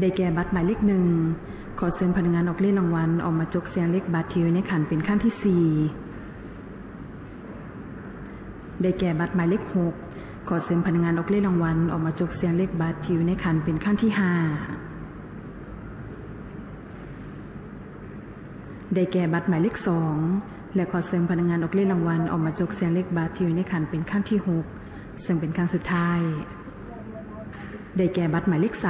ได้แก่บัตรหมายเลขหนึ่งขอเชิญพนักงานออกเล่นรางวัลออกมาจกเสียงเลขบัตรทีวในขันเป็นขั้นที่ 4 ได้แก่บัตรหมายเลข6ขอเชิญพนักงานออกเล่นรางวัลออกมาจกเสียงเลขบัตรทีวในขันเป็นขั้นที่ 5 ได้แก่บัตรหมายเลข2และขอเชิญพนักงานออกเล่นรางวัลออกมาจกเสียงเลขบัตรทีวในขันเป็นขั้นที่ 6 ซึ่งเป็นขั้นสุดท้าย ได้แก่บัตรหมายเลข3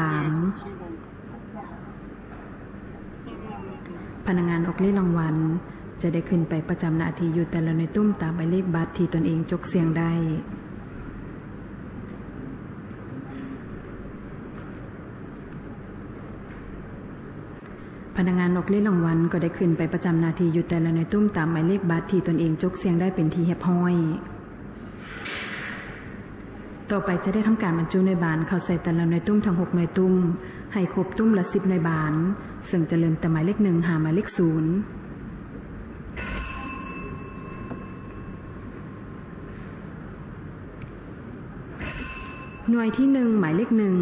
พนักงานออกเลขรางวัล จะได้ขึ้นไปประจำหน้าที่อยู่แต่ละในอยตุ้มตามหมายเลขบัตรที่ตนเองจกเสียงได้พนักงานออกเลขรางวัลก็ได้ขึ้นไปประจำนาทีอยู่แต่ละในอยตุ้มตามหมายเลขบัตรที่ตนเองจกเสียงได้เป็นทีเฮียบห้อย ต่อไปจะได้ทำการบรรจุในบานเข้าใส่แต่ละในอยตุ้มทั้งหกในอยตุ้ม ให้ครบตุ้มละสิบในอยบาน ซึ่งจะเริ่มแต่หมายเลขหนึ่งหาหมายเลขศูนย์หน่วยที่หนึ่งหมายเลขหนึ่ง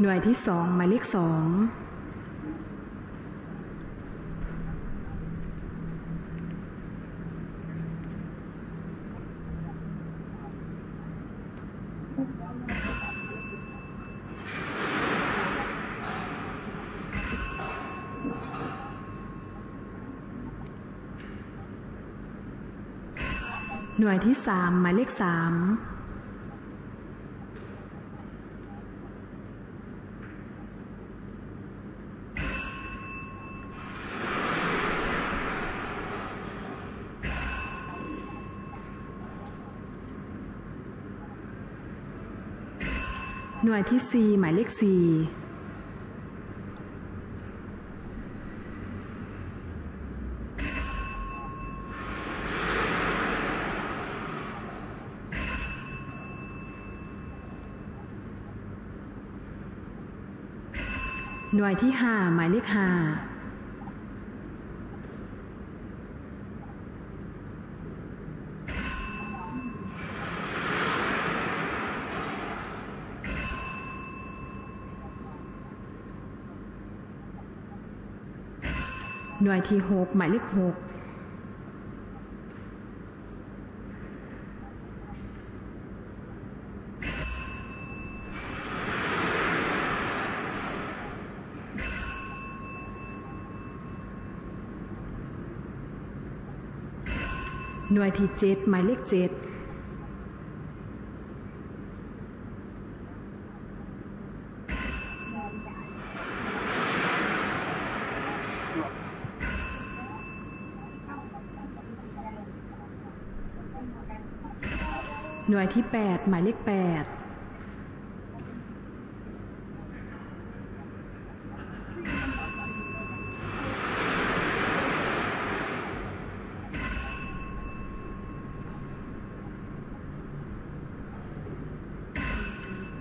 หน่วยที่สองหมายเลขสอง น่วยที่สามหมายเลขสามหน่วยที่สี่หมายเลขสี่ หน่วยที่ 5 หมายเลขห้าหน่วยที่ 6 หมายเลข6 หน่วยที่เจ็ดหมายเลขเจ็ดหน่วยที่ 8 หมายเลข 8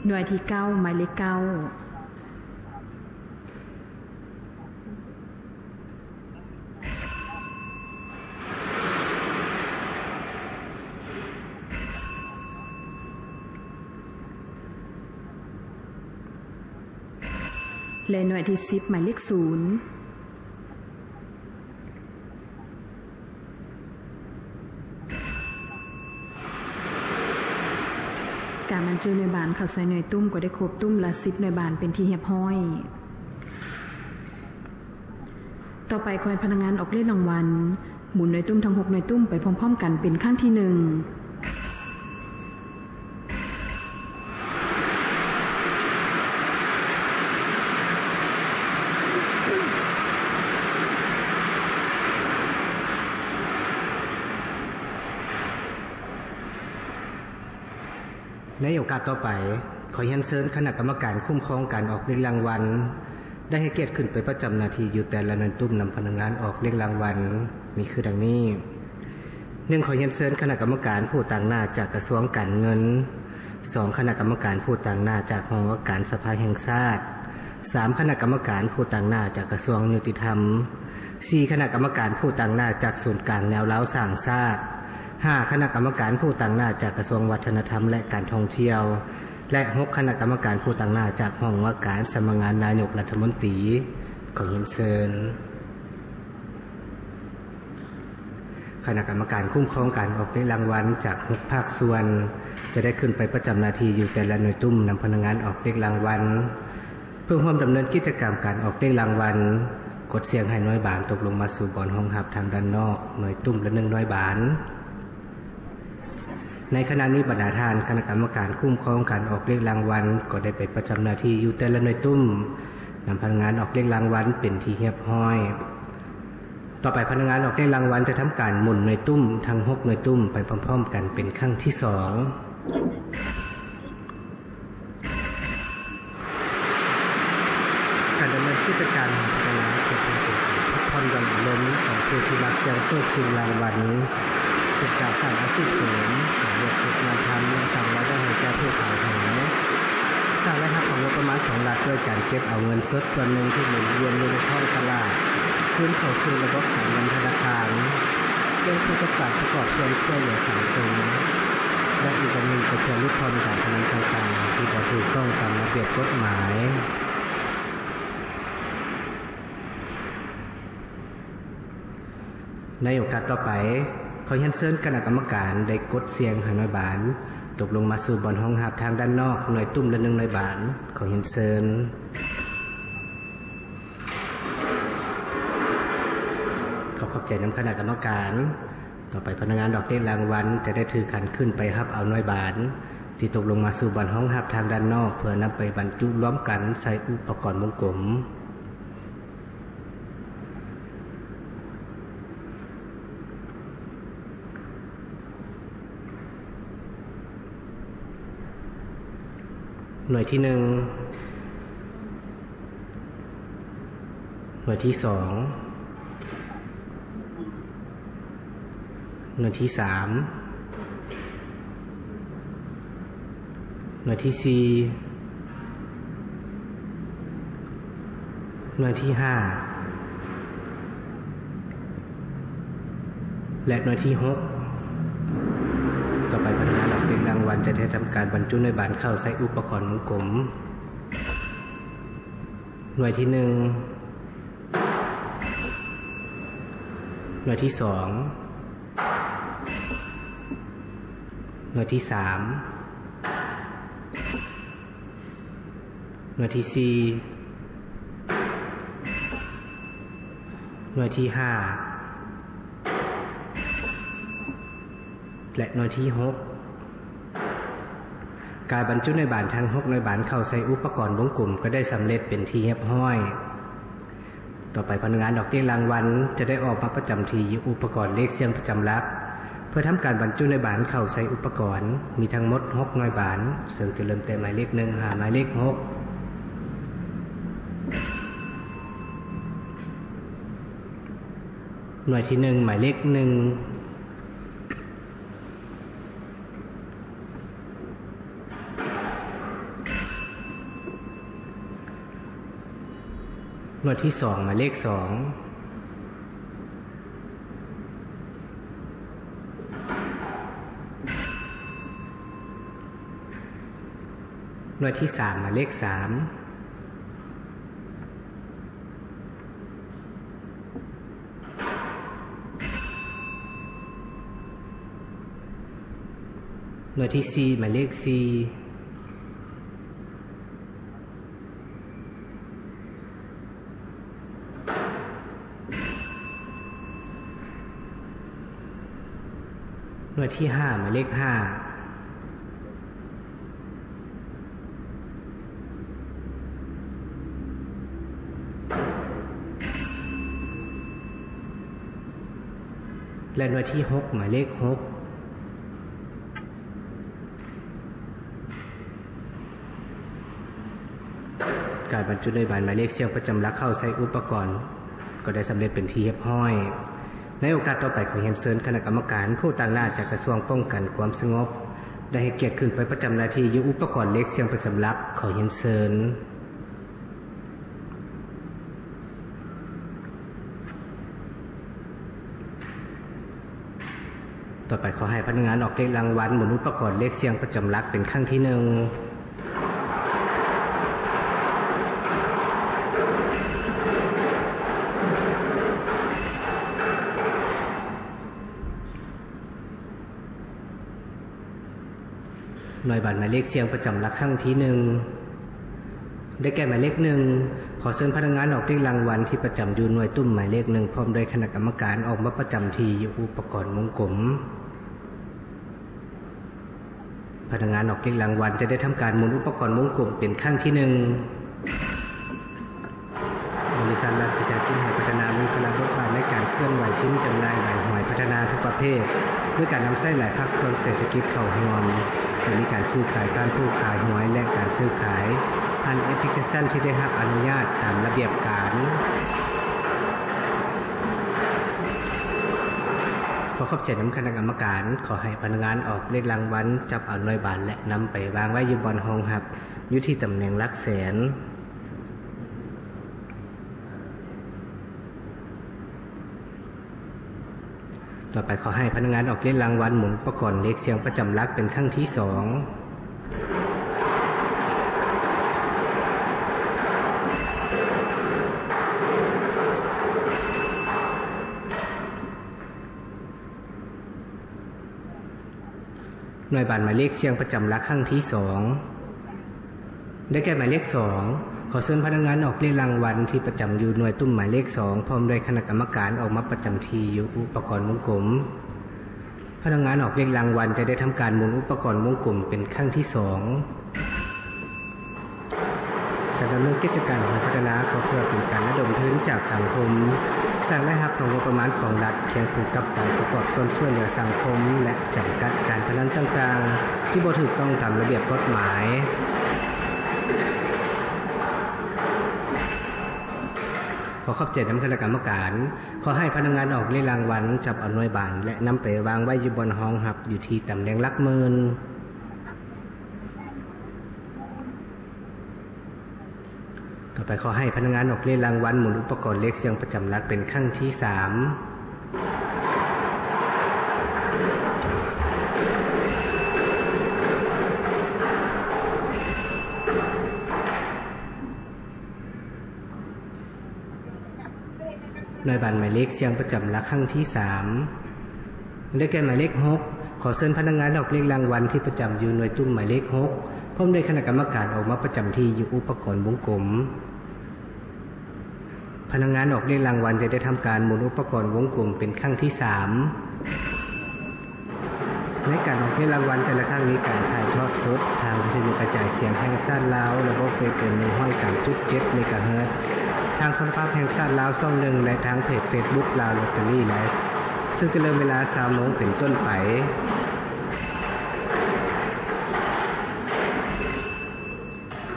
หน่วยที่เก้าหมายเลขเก้าและหน่วยที่สิบหมายเลขศูนย์ การบรรจุในบานข้าใส่หน่วยตุ้มก็ได้ครบตุ้มละสิบในบานเป็นที่เหียบห้อย ต่อไปคอยพนักงานออกเล่นรางวัลหมุนหน่วยตุ้มทั้งหกหน่วยตุ้มไปพร้อมๆ กันเป็นข้างที่หนึ่ง ในโอกาสต่อไป ขอเรียนเชิญคณะกรรมการคุ้มครองการออกเรียกรางวัล ได้ให้เกียรติขึ้นไปประจำนาทีอยู่แต่ละนันตุ้มนำพนักงานออกเรียกรางวัลมีคือดังนี้หนึ่งขอเรียนเชิญคณะกรรมการผู้ต่างหน้าจากกระทรวงการเงินสองคณะกรรมการผู้ต่างหน้าจากหองว่าการสภาแห่งชาติ3คณะกรรมการผู้ต่างหน้าจากกระทรวงยุติธรรม4คณะกรรมการผู้ต่างหน้าจากศูนกลางแนวเล้าสร้างชาติ 5 คณะกรรมการผู้ต่างหน้าจากกระทรวงวัฒนธรรมและการท่องเที่ยว และ 6 คณะกรรมการผู้ต่างหน้าจากห้องว่าการสำนักงานนายกรัฐมนตรีขอเห็นเชิญคณะกรรมการคุ้มครองการออกได้รางวัลจากหกภาคส่วน จะได้ขึ้นไปประจำนาทีอยู่แต่ละหน่วยตุ้มนำพนักงานออกเลขรางวัลเพื่อร่วมดำเนินกิจกรรมการออกเลขรางวัลกดเสียงให้น้อยบานตกลงมาสู่บอนห้องหับทางด้านนอก หน่วยตุ้มละหนึ่งน้อยบาน ในขณะนี้บรรดาทานคณะกรรมการคุ้มครองการออกเลขรางวัล ก็ได้ไปประจำหน้าที่อยู่แต่ละหน่วยตุ้มนำพนักงานออกเลขรางวัลเป็นที่เรียบร้อย ต่อไปพนักงานออกได้รางวัลจะทำการหมุนหน่วยตุ้มทั้งหกหน่วยตุ้มไปพร้อม ๆ กันเป็นครั้งที่สองการดำเนินกิจการของพัฒนาเพื่อเป็นการพักผ่อนหย่อนอารมณ์ของผู้ที่รับเสียงโชคชิงรางวัลเป็นการสร้างอาชีพเสริม สร้างเลือกจุดงานทำและสร้างรายได้ให้แก่ผู้ขายของสร้างรายได้ของงบประมาณของรัฐด้วยการเก็บเอาเงินสดส่วนหนึ่งที่หมุนเวียนอยู่ในท้องตลาดคืนเข้าสู่ระบบการเงินธนาคารเพื่อผู้ประกอบประกอบเพื่อช่วยเหลือสังคมและอีกอันหนึ่งก็เพื่อลดทอนการพนันต่างๆที่บ่ถูกต้องตามระเบียบกฎหมายในโอกาสต่อไป ขอเชิญเชิญคณะกรรมการได้กดเสียงหาน้อยบาน ตกลงมาสู่บอนห้องหับทางด้านนอกหน่วยตุ้มละหนึ่งหน้อยบาน ขอเชิญเชิญขอขอบใจน้ำคณะกรรมการ ต่อไปพนักงานดอกเบี้ยรางวัลจะได้ถือขันขึ้นไปฮับเอาน้อยบาน ที่ตกลงมาสู่บานห้องฮับทางด้านนอก เพื่อนำไปบรรจุล้อมกันใส่อุปกรณ์วงกลม หน่วยที่หนึ่งหน่วยที่สองหน่วยที่สามหน่วยที่สี่หน่วยที่ห้าและหน่วยที่หก ต่อไปพนักงานออกเด็กรางวัลจะได้ทำการบรรจุในบานเข้าใส่อุปกรณ์วงกลม หน่วยที่หนึ่งหน่วยที่สองหน่วยที่สามหน่วยที่สี่หน่วยที่ห้า และหน่วยที่หกการบรรจุในบานทั้งหกในบานเข้าใส่อุปกรณ์วงกลมก็ได้สำเร็จเป็นที่เรียบร้อย ต่อไปพนักงานดอกเบี้ยรางวัลจะได้ออกมาประจำทีอยู่อุปกรณ์เลขเสียงประจำลักเพื่อทำการบรรจุในบานเข้าใส่อุปกรณ์ มีทั้งหมดหกหน่วยบานซึ่งจะเริ่มแต่หมายเลขหนึ่งหาหมายเลขหกหน่วยที่หนึ่งหมายเลขหนึ่ง หน่วยที่สองมาเลขสองหน่วยที่สามมาเลขสามหน่วยที่สี่มาเลขสี่ หน่วยที่ห้าหมายเลขห้าและหน่วยที่หกหมายเลขหกการบรรจุในบานหมายเลขเสียงประจำลักเข้าใส่อุปกรณ์ ก็ได้สำเร็จเป็นที่เรียบร้อย ในโอกาสต่อไปขอเรีนเชินคณะกรรมการผู้ต่างหน้าจากกระทรวงป้องกันความสงบ ได้ให้เกียรติขึ้นไปประจำนาทียุอุปกรณ์เล็กเสียงประจำลักขอเรีนเชินต่อไปขอให้พนักงานออกเลขรางวัลหมุนอุปกรณ์เลขเสียงประจำลักเป็นครั้งที่หนึ่ง หน่วยบัตรหมายเลขเสียงประจำหลักครั้งที่หนึ่งได้แก่หมายเลขหนึ่งขอเชิญพนักงานออกเลขรางวัลที่ประจำอยู่หน่วยตุ้มหมายเลขหนึ่งพร้อมโดยคณะกรรมการออกมาประจำที่อยู่อุปกรณ์วงกลมพนักงานออกเลขรางวัลจะได้ทำการหมุนอุปกรณ์วงกลมเป็นครั้งที่หนึ่งบริษัทรัฐวิสาหกิจหอยพัฒนามีพลังบทบาทในการเคลื่อนไหวทิ้นจำหน่ายใบหอยพัฒนาทุกประเภทด้วยการนำไส้หลายภาคส่วนเศรษฐกิจเข้าร่วม โดยมีการซื้อขายการผู้ขายหวยและการซื้อขายผ่านแอปพลิเคชันที่ได้รับอนุญาตตามระเบียบการขอขอบใจน้ำคณะกรรมการ ขอให้พนักงานออกเลขรางวัลจับเอาหน่วยบาทและนำไปวางไว้อยู่บนห้องหับอยู่ที่ตำแหน่งลักแสน ต่อไปขอให้พนักงานออกเลขรางวัลหมุนประกอบเลขเสียงประจำลักเป็นครั้งที่สองหน่วยบัตรหมายเลขเสียงประจำลักครั้งที่สองได้แก่หมายเลขสอง ขอเชิญพนักงานออกเลขรางวัลที่ประจำอยู่หน่วยตุ้มหมายเลขสองพร้อมด้วยคณะกรรมการออกมาประจำที่อยู่อุปกรณ์วงกลมพนักงานออกเลขรางวัลจะได้ทำการหมุนอุปกรณ์วงกลมเป็นครั้งที่สองการดำเนินกิจการของพัฒนาก็เพื่อเป็นการระดมทุนจากสังคม สร้างรายรับของงบประมาณของรัฐเคียงคู่กับการประกอบส่วนช่วยเหลือสังคม และจำกัดการพนันต่างๆ ที่บ่ถูกต้องตามระเบียบกฎหมาย ขอขอบใจน้ำคณะกรรมการ ขอให้พนักงานออกเลขรางวัลจับเอาหน่วยบานและนำไปวางไว้อยู่บนห้องหับอยู่ที่ตำแหน่งลักเมื่นต่อไปขอให้พนักงานออกเลขรางวัลหมุนอุปกรณ์เลขเสียงประจำลักเป็นขั้งที่สาม หน่วยบันหมายเลขเสียงประจำหลักครั้งที่สามได้แก่หมายเลขหกขอเชิญพนักงานออกเลขรางวัลที่ประจำอยู่หน่วยตุ้มหมายเลขหกพร้อมด้วยคณะกรรมการออกมาประจำที่อยู่อุปกรณ์วงกลมพนักงานออกเลขรางวัลจะได้ทำการหมุนอุปกรณ์วงกลมเป็นครั้งที่สามในการออกเลขรางวัลแต่ละครั้งมีการถ่ายทอดสด ทางวิทยุกระจายเสียงแห่งชาติลาวระบบเฟซเป็นหนึ่งห้อยสามจุดเจ็ดเมกะเฮิรตซ์ ทางโทรภาพแห่งชาติลาวช่องหนึ่งและทางเพจเฟซบุ๊กลาวลอตเตอรี่ไลฟ์ซึ่งจะเริ่มเวลาสามโมงเป็นต้นไป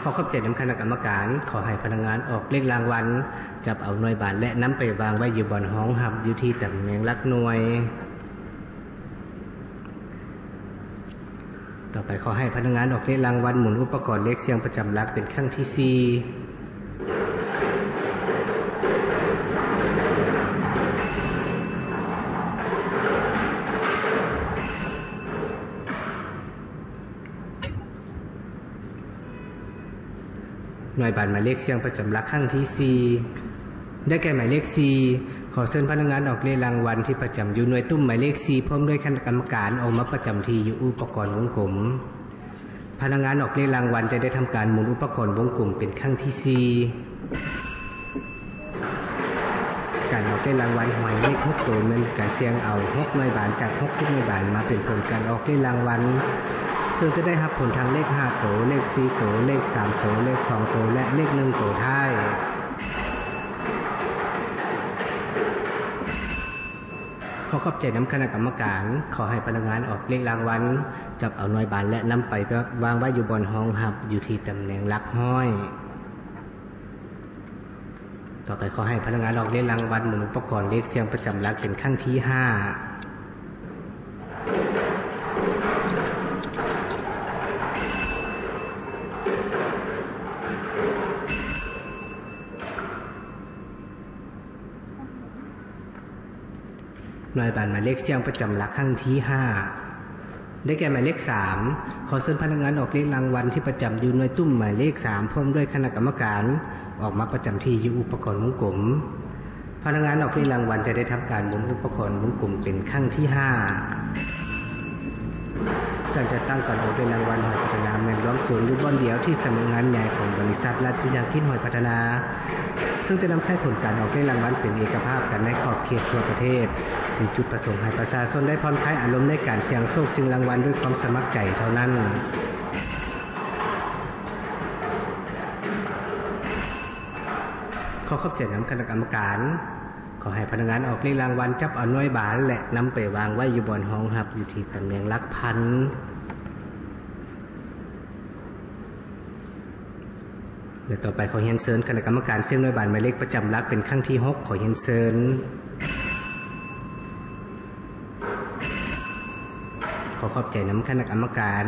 ขอขอบใจน้ำคณะกรรมการ ขอให้พนักงานออกเลขรางวัล จับเอาหน่วยบาทและน้ำไปวางไว้อยู่บนห้องหับอยู่ที่ตำแหน่งลักหน่วย ต่อไปขอให้พนักงานออกเลขรางวัลหมุนอุปกรณ์เลขเสียงประจำลักเป็นครั้งที่สี่ หน่วยบัตรหมายเลขเสียงประจำหลักครั้งที่สี่ได้แก่หมายเลขสี่ขอเชิญพนักงานออกเลขรางวัลที่ประจำอยู่หน่วยตุ้มหมายเลขสี่พร้อมด้วยคณะกรรมการออกมาประจำที่อยู่อุปกรณ์วงกลม พนักงานออกเลขรางวัลจะได้ทำการหมุนอุปกรณ์วงกลมเป็นครั้งที่สี่การออกเลขรางวัลหวยเลขหกตัวมันการเสี่ยงเอาหกหน่วยบาทจากหกสิบหน่วยบาทมาเป็นผลการออกเลขรางวัล ซึ่งจะได้รับผลทางเลขห้าตัวเลขสี่ตัวเลขสามตัวเลขสองตัวและเลขหนึ่งตัวท้ายขอขอบใจน้ำคณะกรรมการ ขอให้พนักงานออกเลขรางวัลจับเอาหน่วยบานและนำไปวางไว้อยู่บนห้องหับอยู่ที่ตำแหน่งลักห้อย ต่อไปขอให้พนักงานออกเลขรางวัลหมุนอุปกรณ์เลขเสียงประจำลักเป็นขั้นที่ห้า หน่วยบานหมายเลขเสียงประจำหลักครั้งที่ห้าได้แก่หมายเลขสามขอเชิญพนักงานออกเลขรางวัลที่ประจำอยู่หน่วยตุ้มหมายเลขสามพร้อมด้วยคณะกรรมการ ออกมาประจำที่อยู่อุปกรณ์วงกลมพนักงานออกเลขรางวัลจะได้ทำการหมุนอุปกรณ์วงกลมเป็นครั้งที่ห้าการจัดตั้งการออกเป็นรางวัลหอยพัฒนาแมนล้อมศูนย์รูปบอนเดียวที่สำนักงานใหญ่ของบริษัทรัฐวิสาหกิจหอยพัฒนาซึ่งจะนำใช้ผลการออกเป็นรางวัลเป็นเอกภาพกันในขอบเขตทั่วประเทศ มีจุดประสงค์ให้ประชาชนได้ผ่อนคลายอารมณ์ในการเสี่ยงโชคชิงรางวัลด้วยความสมัครใจเท่านั้นขอขอบใจน้ำคณะกรรมการ ขอให้พนักงานออกเลขรางวัลจับเอาน้อยบาทและนำไปวางไว้อยู่บนห้องหับอยู่ที่ตำแหน่งลักพันและต่อไปขอเฮียนเซินคณะกรรมการเสี่ยงน้อยบานหมายเลขประจำลักเป็นครั้งที่หกขอเฮียนเซิน ขอขอบใจน้ำคณะกรรมการ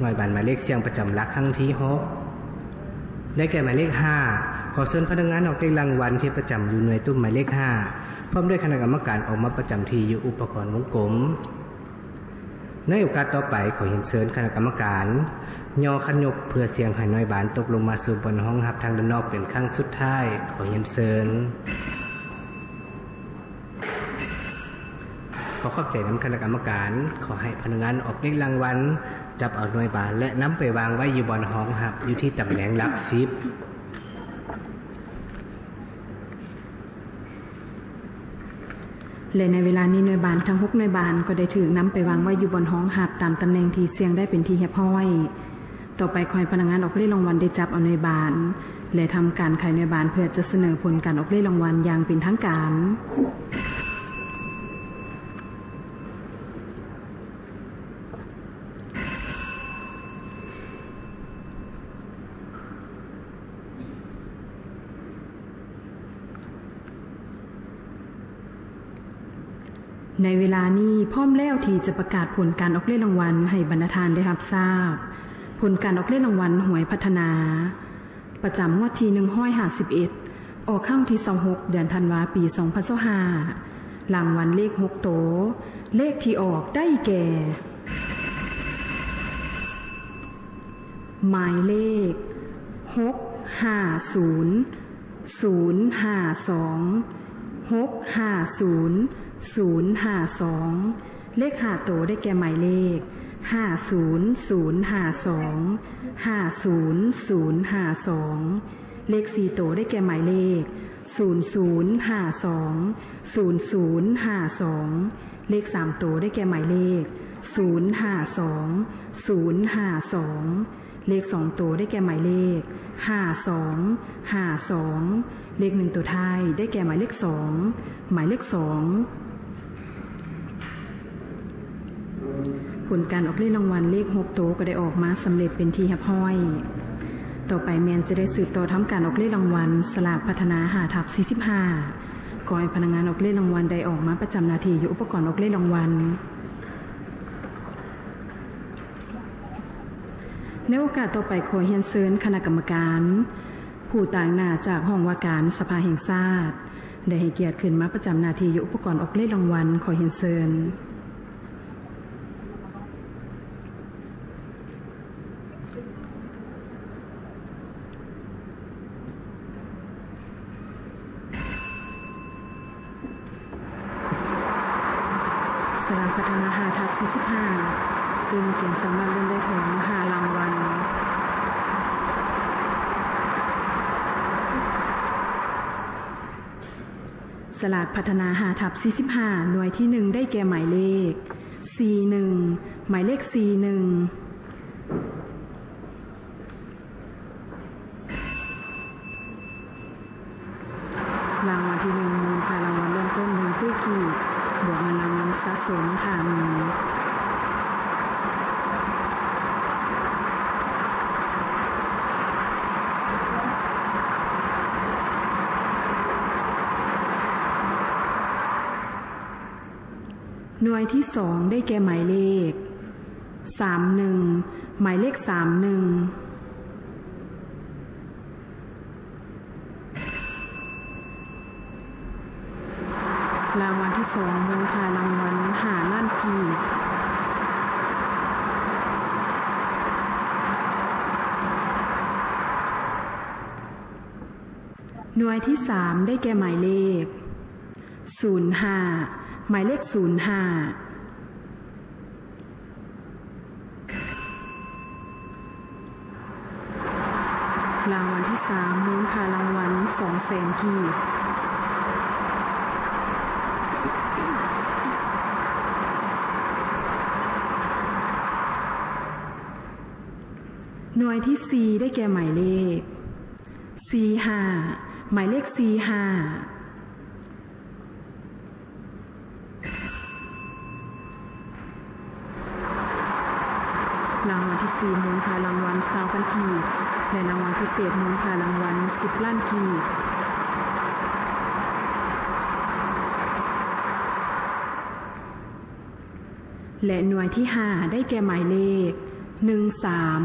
หน่วยบานหมายเลขเสียงประจำหลักครั้งที่หกได้แก่หมายเลข5ขอเชิญพนักงานออกเลขรางวัลที่ประจำอยู่หน่วยตุ้มหมายเลข5พร้อมด้วยคณะกรรมการออกมาประจำที่อยู่อุปกรณ์วงกลมในโอกาสต่อไปขอเห็นเชิญคณะกรรมการยอขันยกเพื่อเสียงให้น้อยบานตกลงมาสู่บนห้องหับทางด้านนอกเป็นครั้งสุดท้ายขอเห็นเชิญ ขอขอบใจน้ำคณะกรรมการ ขอให้พนักงานออกเลขรางวัลจับเอาหน่วยบาทและน้ำไปวางไว้อยู่บนห้องหับ อยู่ที่ตำแหน่งหลักสิบและในเวลานี้หน่วยบานทั้งหกหน่วยบานก็ได้ถือนำไปวางไว้อยู่บนห้องหับตามตำแหน่งที่เสียงได้เป็นที่เรียบร้อย ต่อไปคอยพนักงานออกเลขรางวัลได้จับเอาหน่วยบานและทำการขายหน่วยบานเพื่อจะเสนอผลการออกเลขรางวัลอย่างเป็นทางการ ในเวลานี้พร้อมแล้วที่จะประกาศผลการออกเลขรางวัลให้บรรณาทานได้รับทราบ ผลการออกเลขรางวัลหวยพัฒนา ประจำงวดที่หนึ่งห้อยหาสิบเอ็ดออกข้างที่สองหกเดือนธันวาปีสองพันห้ารางวัลเลขหกโต เลขที่ออกได้แก่ หมายเลขหกห้าศูนย์ศูนย์ห้าสองหกห้าศูนย์ ศูนย์ห้าสองเลขหาโตวได้แก่หมายเลขห้าศูนย์ศูนย์ห้าสองห้าศูนย์ศูนย์ห้าสองเลขสี่โตวได้แก่หมายเลขศูนย์ศูนย์ห้าสองศูนย์ศูนย์ห้าสองเลขสามโตวได้แก่หมายเลขศูนย์ห้าสองศูนย์ห้าสองเลขสองตัวได้แก่หมายเลขห้าสองห้าสองเลขหนึ่งตัวท้ายได้แก่หมายเลขสองหมายเลขสอง ผลการออกเลขรางวัลเลขหกตัวก็ได้ออกมาสำเร็จเป็นที่เรียบร้อย ต่อไปแมนจะได้สืบต่อทำการออกเลขรางวัลสลากพัฒนาหาทับ45ก่อให้พนักงานออกเลขรางวัลได้ออกมาประจำนาทีอยู่อุปกรณ์ออกเลขรางวัลในโอกาสต่อไปขอเฮียนเซินคณะกรรมการ ผู้ต่างหน้าจากห้องว่าการสภาแห่งชาติได้ให้เกียรติขึ้นมาประจำนาทีอยู่อุปกรณ์ออกเลขรางวัลขอเฮียนเซิน สลากพัฒนาหาทับ45 ซึ่งเกมสามารถเล่นได้ถึง5รางวัล สลากพัฒนาหาทับ45 หน่วยที่ 1 ได้แก่หมายเลข 41 หมายเลข 41รางวัลที่หนึ่งมูลค่ารางวัลเริ่มต้นหนึ่งตื้อกีบบวกเงินรางวัลสะสมค่ะมี หน่วยที่สองได้แก่หมายเลขสามหนึ่งหมายเลขสามหนึ่งรางวัลที่สองมูลค่ารางวัลหาล้านกีบหน่วยที่สามได้แก่หมายเลข 05 หมายเลข 05รางวัลที่สามมูลค่ารางวัลสองแสนกีหน่วยที่สี่ได้แก่หมายเลข 45 หมายเลข 45 รางวัลที่สี่มูลค่ารางวัลสาวพันกีและรางวัลพิเศษมูลค่ารางวัลสิบล้านกีและหน่วยที่ห้าได้แก่หมายเลขหนึ่งสาม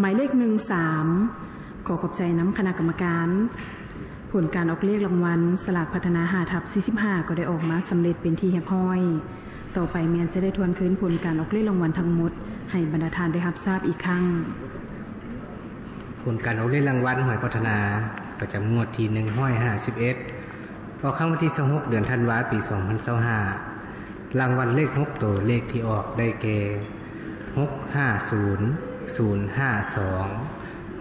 หมายเลขหนึ่งสามขอขอบใจน้ำคณะกรรมการ ผลการออกเลขรางวัล สลากพัฒนาหาทับ 45 ก็ได้ออกมาสำเร็จเป็นที่เรียบร้อย ต่อไปเมียนจะได้ทวนคืนผลการออกเลขรางวัลทั้งหมด ให้บรรดาทานได้รับทราบอีกครั้งผลการออกเล่นรางวัลหวยพัฒนา ประจำงวดที่หนึ่งห้อยห้าสิบเอ็ดออกครั้งวันที่26เดือนธันวาปี2025รางวัลเลขหกตัวเลขที่ออกได้แก่หกห้าศูนย์ศูนย์ห้าสอง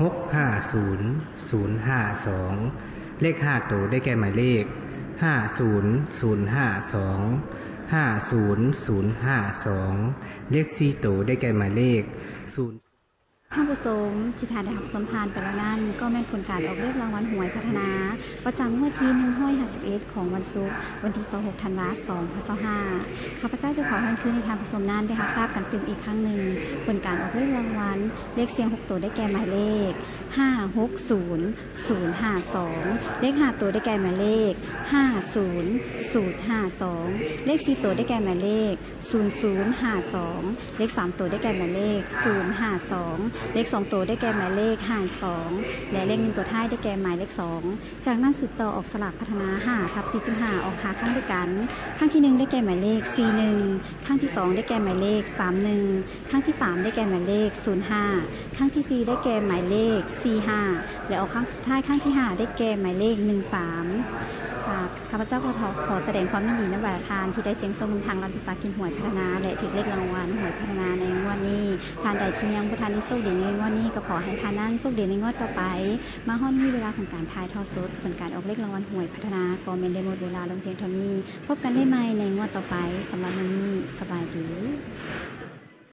หกห้าศูนย์ศูนย์ห้าสองเลขห้าตัวได้แก่หมายเลขห้าศูนย์ศูนย์ห้าสอง 50052 เลข4ตัวได้แก่หมายเลข0 ข้าผสมทิธาดาสมพานไปแล้วนั่นก็แม่นผลการออกเลขรางวัลหวยพัฒนา ประจำเมื่อที่หนึ่งห้อยหัสิเอ็ดของวันศุกร์วันที่ 26 ธันวาคม2555ข้าพเจ้าจะขอทันคืนในทางผสมนั้นได้รับทราบกันตึมอีกครั้งหนึ่ง ผลการออกเลขรางวัลเลขเสียง 6 ตัวได้แก่หมายเลข 560 052 เลข 5 ตัวได้แก่หมายเลข 50 052 เลข 4 ตัวได้แก่หมายเลข 0052 เลข 3 ตัวได้แก่หมายเลข 052เลขสองตัวได้แก่หมายเลขห้าสองและเลขหนึ่งตัวท้ายได้แก่หมายเลขสองจากนั้นสืบต่อออกสลากพัฒนาห้าทับสี่สิบห้าออกหาครั้งด้วยกันครั้งที่หนึ่งได้แก่หมายเลขสี่หนึ่งครั้งที่สองได้แก่หมายเลขสามหนึ่งครั้งที่สามได้แก่หมายเลขศูนย์ห้างที่สี่ได้แก่หมายเลขสี่ห้าและออกครั้งสุดท้ายครั้งที่ห้าได้แก่หมายเลขหนึ่งสาม ข้าพเจ้าขอขอแสดงความยินดีนับปรทาน ที่ได้เสียงทรงทางรัฐวิสาหกินหวยพัฒนา และถึงเลขรางวัลหวยพัฒนาในงวดนี้ทานใดที่ยังประทานที่โชคดีในงวดนี้ก็ขอให้ทานนั้นโชคดีในงวดต่อไป มาห้อนมีเวลาของการทายทอดสดผลการออกเลขรางวัลหวยพัฒนาก็เมนได้หมดเวลาลงเพียงเท่านี้ พบกันได้ใหม่ในงวดต่อไปสำหรับวันนี้สบายดี